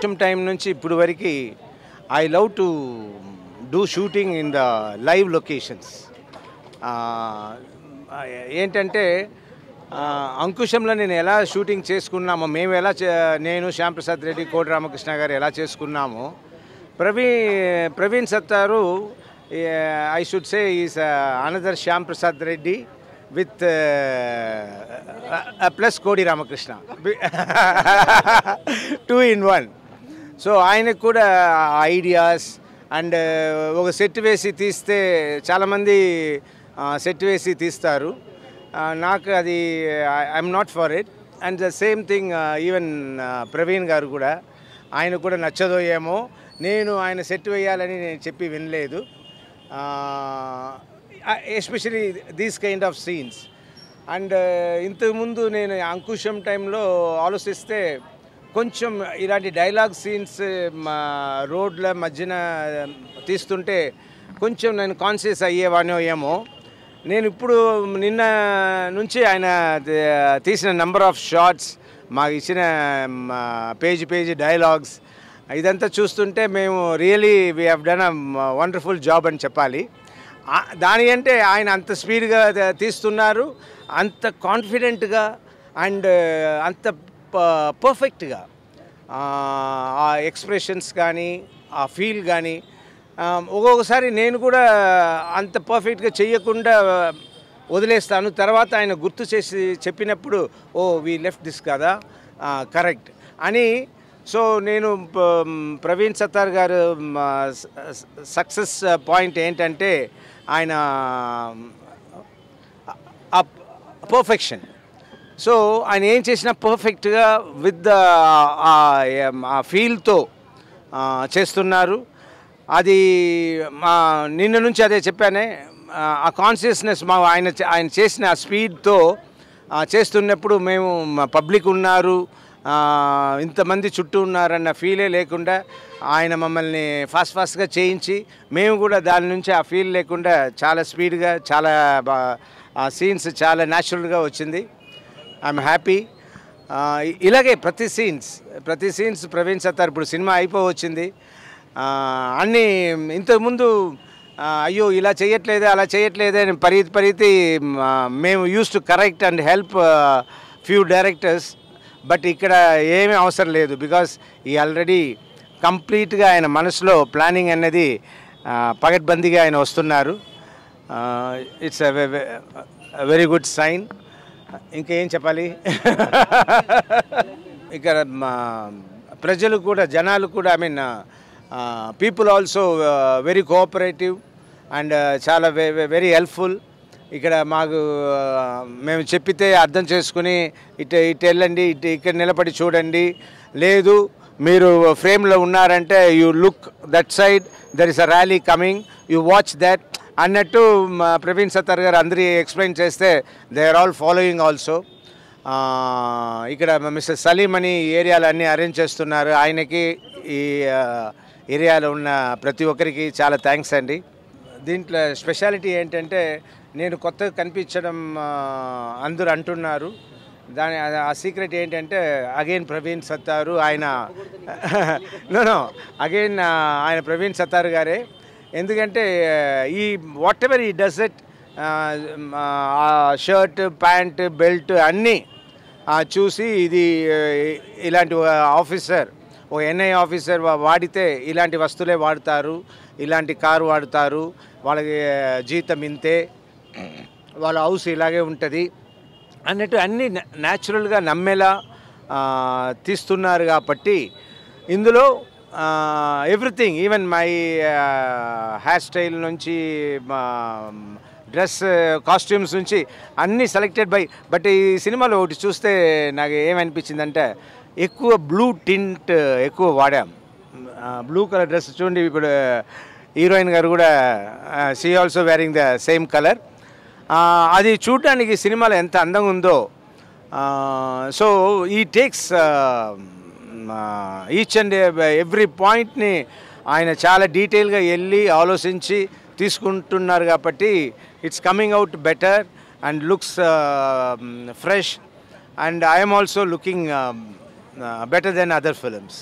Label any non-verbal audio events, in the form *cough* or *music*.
కొంచెం టైం నుంచి ఇప్పుడు వరకు I love to do shooting in the live locations. ఏంటంటే అంకుశంలో నేను ఎలా షూటింగ్ చేసుకున్నామో మేము ఎలా నేను శ్యాంప్రసాద్ రెడ్డి కోటి రామకృష్ణ గారు ఎలా చేసుకున్నామో Praveen Praveen Sattaru I should say is another Shyam Prasad Reddy with plus Kodi Ramakrishna. Two in one so ఆయనకు కూడా ఐడియాస్ అండ్ ఒక సెట్ వేసి తీస్తే చాలామంది సెట్ వేసి తీస్తారు. నాకు అది I'm not for it and the same thing even Praveen garu కూడా ఆయన కూడా నచ్చదో ఏమో నేను ఆయన సెట్ వేయాలని నేను చెప్పి వినలేదు. Especially these kind of scenes and ఇంతకుముందు నేను అంకుశం టైంలో ఆలోచిస్తే కొంచెం ఇలాంటి డైలాగ్ సీన్స్ మా రోడ్ల మధ్యన తీస్తుంటే కొంచెం నేను కాన్షియస్ అయ్యేవానో ఏమో. నేను ఇప్పుడు నిన్న నుంచి ఆయన తీసిన నెంబర్ ఆఫ్ షార్ట్స్ మాకు ఇచ్చిన పేజీ పేజీ డైలాగ్స్ ఇదంతా చూస్తుంటే మేము really we have done a wonderful job అని చెప్పాలి. దాని అంటే ఆయన అంత స్పీడ్గా తీస్తున్నారు అంత కాన్ఫిడెంట్గా అండ్ అంత పర్ఫెక్ట్గా ఆ ఎక్స్ప్రెషన్స్ కానీ ఆ ఫీల్ కానీ ఒక్కొక్కసారి నేను కూడా అంత పర్ఫెక్ట్గా చేయకుండా వదిలేస్తాను. తర్వాత ఆయన గుర్తు చేసి చెప్పినప్పుడు ఓ వీ లెఫ్ట్ దిస్ కదా కరెక్ట్ అని. సో నేను ప్రవీణ్ సత్తార్ గారు సక్సెస్ పాయింట్ ఏంటంటే ఆయన పర్ఫెక్షన్ సో ఆయన ఏం చేసినా పర్ఫెక్ట్గా విత్ ఆ ఫీల్తో చేస్తున్నారు. అది మా నిన్న నుంచి అదే చెప్పానే ఆ, కాన్షియస్నెస్ మా ఆయన ఆయన చేసిన ఆ స్పీడ్తో చేస్తున్నప్పుడు మేము పబ్లిక్ ఉన్నారు. ఇంతమంది చుట్టూ ఉన్నారన్న ఫీలే లేకుండా ఆయన మమ్మల్ని ఫాస్ట్ ఫాస్ట్గా చేయించి మేము కూడా దాని నుంచి ఆ ఫీల్ లేకుండా చాలా స్పీడ్గా చాలా బా సీన్స్ చాలా న్యాచురల్గా వచ్చింది. ఐఎమ్ హ్యాపీ ఇలాగే ప్రతి సీన్స్ ప్రతి సీన్స్ ప్రవీణ్ సత్తార్ ఇప్పుడు సినిమా అయిపోవచ్చింది. అన్ని అన్నీ ఇంతకుముందు అయ్యో ఇలా చేయట్లేదే అలా చేయట్లేదే అని పరిధి పరిధి మేము use to correct and help few directors but ఇక్కడ ఏమీ అవసరం లేదు బికాస్ ఈ ఆల్రెడీ కంప్లీట్గా ఆయన మనసులో ప్లానింగ్ అనేది పగట్బందీగా పగడ్బందీగా ఆయన వస్తున్నారు. ఇట్స్ వెరీ గుడ్ సైన్ ఇంకేం చెప్పాలి? ఇక్కడ మా ప్రజలు కూడా జనాలు కూడా I mean people also very cooperative and చాలా వెరీ హెల్ప్ఫుల్ ఇక్కడ మాకు uh, మేము చెప్పితే అర్థం చేసుకుని ఇటు ఇటు వెళ్ళండి ఇటు ఇక్కడ నిలబడి చూడండి. లేదు మీరు ఫ్రేమ్లో ఉన్నారంటే you look that side there is a rally coming you watch that అన్నట్టు ప్రవీణ్ సత్తార్ గారు అందరి ఎక్స్ప్లెయిన్ చేస్తే they are all following also ఇక్కడ మిస్టర్ సలీం అని ఈ ఏరియాలో అన్నీ అరేంజ్ చేస్తున్నారు. ఆయనకి ఈ ఏరియాలో ఉన్న ప్రతి ఒక్కరికి చాలా థ్యాంక్స్ అండి. దీంట్లో స్పెషాలిటీ ఏంటంటే నేను కొత్తగా కనిపించడం అందరు అందరూ అంటున్నారు. దాని ఆ- సీక్రెట్ ఏంటంటే అగైన్ ప్రవీణ్ సత్తారు ఆయన *laughs* నో అగైన్ ఆయన ప్రవీణ్ సత్తారు గారే ఎందుకంటే ఈ వాట్ ఎవర్ ఈ does it shirt pant belt అన్నీ చూసి ఇది ఇలాంటి ఆఫీసర్ ఓ ఎన్ఐ ఆఫీసర్ వాడితే ఇలాంటి వస్తువులే వాడతారు ఇలాంటి కారు వాడతారు వాళ్ళకి జీతం ఇంతే వాళ్ళ హౌస్ ఇలాగే ఉంటుంది అన్నట్టు అన్నీ న్యాచురల్గా నమ్మేలా తీస్తున్నారు కాబట్టి ఇందులో everything even my hair style నుంచి డ్రెస్ కాస్ట్యూమ్స్ నుంచి అన్నీ సెలెక్టెడ్ బై బట్ ఈ సినిమాలో ఒకటి చూస్తే నాకు ఏమనిపించిందంటే ఎక్కువ బ్లూ టింట్ ఎక్కువ వాడాం. బ్లూ కలర్ డ్రెస్ చూడండి ఇప్పుడు హీరోయిన్ గారు కూడా she also wearing the same colour అది చూడడానికి సినిమాలో ఎంత అందంగా ఉందో సో ఈ టేక్స్ ఈచ్ అండ్ ఎవ్రీ పాయింట్ని ఆయన చాలా డీటెయిల్గా వెళ్ళి ఆలోచించి తీసుకుంటున్నారు కాబట్టి it's coming out better and looks fresh and I'm also looking better then other films